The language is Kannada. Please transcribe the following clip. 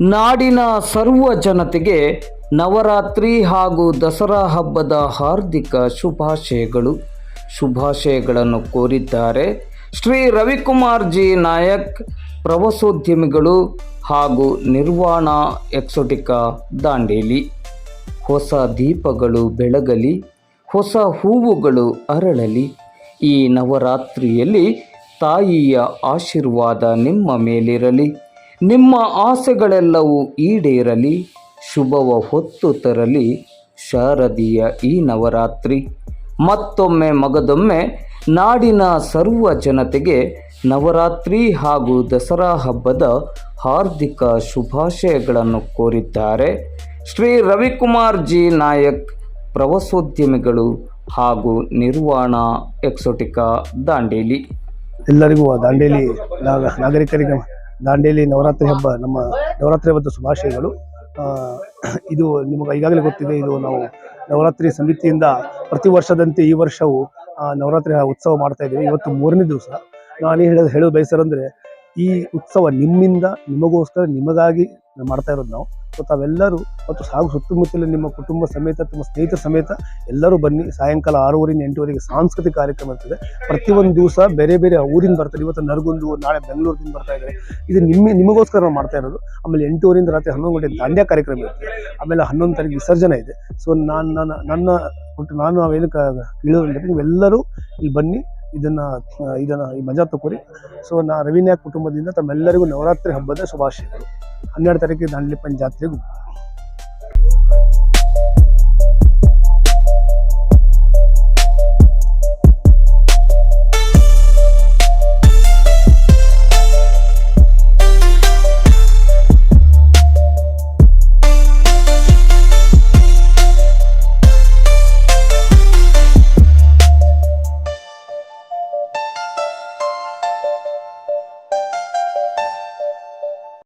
ನಾಡಿನ ಸರ್ವ ಜನತೆಗೆ ನವರಾತ್ರಿ ಹಾಗೂ ದಸರಾ ಹಬ್ಬದ ಹಾರ್ದಿಕ ಶುಭಾಶಯಗಳು. ಶುಭಾಶಯಗಳನ್ನು ಕೋರಿದ್ದಾರೆ ಶ್ರೀ ರವಿಕುಮಾರ್ ಜಿ ನಾಯಕ್, ಪ್ರವಾಸೋದ್ಯಮಿಗಳು ಹಾಗೂ ನಿರ್ವಾಣ ಎಕ್ಸೋಟಿಕಾ ದಾಂಡೇಲಿ. ಹೊಸ ದೀಪಗಳು ಬೆಳಗಲಿ, ಹೊಸ ಹೂವುಗಳು ಅರಳಲಿ. ಈ ನವರಾತ್ರಿಯಲ್ಲಿ ತಾಯಿಯ ಆಶೀರ್ವಾದ ನಿಮ್ಮ ಮೇಲಿರಲಿ. ನಿಮ್ಮ ಆಸೆಗಳೆಲ್ಲವೂ ಈಡೇರಲಿ, ಶುಭವ ಹೊತ್ತು ತರಲಿ, ಶಾರದೀಯ ಈ ನವರಾತ್ರಿ. ಮತ್ತೊಮ್ಮೆ ಮಗದೊಮ್ಮೆ ನಾಡಿನ ಸರ್ವ ಜನತೆಗೆ ನವರಾತ್ರಿ ಹಾಗೂ ದಸರಾ ಹಬ್ಬದ ಹಾರ್ದಿಕ ಶುಭಾಶಯಗಳನ್ನು ಕೋರಿದ್ದಾರೆ. ಶ್ರೀ ರವಿಕುಮಾರ್ ಜಿ ನಾಯಕ್ ಪ್ರವಾಸೋದ್ಯಮಿಗಳು ಹಾಗೂ ನಿರ್ವಾಣ ಎಕ್ಸೋಟಿಕಾ ದಾಂಡೇಲಿ. ಎಲ್ಲರಿಗೂ ದಾಂಡೇಲಿ ನಾಗ ನಾಗರಿಕರಿಗೆ ದಾಂಡೇಲಿ ನವರಾತ್ರಿ ಹಬ್ಬ, ನಮ್ಮ ನವರಾತ್ರಿ ಹಬ್ಬದ ಶುಭಾಶಯಗಳು. ಇದು ನಿಮಗೆ ಈಗಾಗಲೇ ಗೊತ್ತಿದೆ, ಇದು ನಾವು ನವರಾತ್ರಿ ಸಮಿತಿಯಿಂದ ಪ್ರತಿ ವರ್ಷದಂತೆ ಈ ವರ್ಷವೂ ನವರಾತ್ರಿ ಉತ್ಸವ ಮಾಡ್ತಾ ಇದ್ದೀವಿ. ಇವತ್ತು ಮೂರನೇ ದಿವಸ. ನಾನು ಹೇಳ ಹೇಳೋದು ಬಯಸರಂದ್ರೆ ಈ ಉತ್ಸವ ನಿಮ್ಮಿಂದ, ನಿಮಗೋಸ್ಕರ, ನಿಮಗಾಗಿ ಮಾಡ್ತಾ ಇರೋದು ನಾವು. ಸೊ ತಾವೆಲ್ಲರೂ ಮತ್ತು ಸಾಗು ಸುತ್ತಮುತ್ತಲಿನ ನಿಮ್ಮ ಕುಟುಂಬ ಸಮೇತ ನಿಮ್ಮ ಸ್ನೇಹಿತರ ಸಮೇತ ಎಲ್ಲರೂ ಬನ್ನಿ. ಸಾಯಂಕಾಲ ಆರೂವರೆಯಿಂದ ಎಂಟುವರೆಗೆ ಸಾಂಸ್ಕೃತಿಕ ಕಾರ್ಯಕ್ರಮ ಇರ್ತದೆ. ಪ್ರತಿಯೊಂದು ದಿವಸ ಬೇರೆ ಬೇರೆ ಊರಿಂದ ಬರ್ತಾರೆ. ಇವತ್ತು ನರಗುಂದು, ನಾಳೆ ಬೆಂಗಳೂರಿಂದ ಬರ್ತಾ ಇದ್ದಾರೆ. ಇದು ನಿಮ್ಮ, ನಿಮಗೋಸ್ಕರ ನಾವು ಮಾಡ್ತಾ ಇರೋದು. ಆಮೇಲೆ ಎಂಟೂವರೆಯಿಂದ ರಾತ್ರಿ ಹನ್ನೊಂದು ಗಂಟೆ ದಾಂಡ್ಯ ಕಾರ್ಯಕ್ರಮ ಇರುತ್ತೆ ಆಮೇಲೆ ಹನ್ನೊಂದು ತಾರೀಕು ವಿಸರ್ಜನೆ ಇದೆ. ಸೊ ನಾನು ನನ್ನ ನನ್ನ, ನಾನು ಏನು ಕೇಳೋದಂದ್ರೆ ನೀವೆಲ್ಲರೂ ಇಲ್ಲಿ ಬನ್ನಿ. ಇದನ್ನ ಇದನ್ನ ಈ ಮಜಾ ತಗೋರಿ ಸೊ ನಾ ರವಿನಾಯಕ್ ಕುಟುಂಬದಿಂದ ತಮ್ಮೆಲ್ಲರಿಗೂ ನವರಾತ್ರಿ ಹಬ್ಬದ ಶುಭಾಶಯಗಳು. ಹನ್ನೆರಡು ತಾರೀಕಿಗೆ ದಾಂಡಲಿ ಪಂಚ ಜಾತ್ರೆಗೂ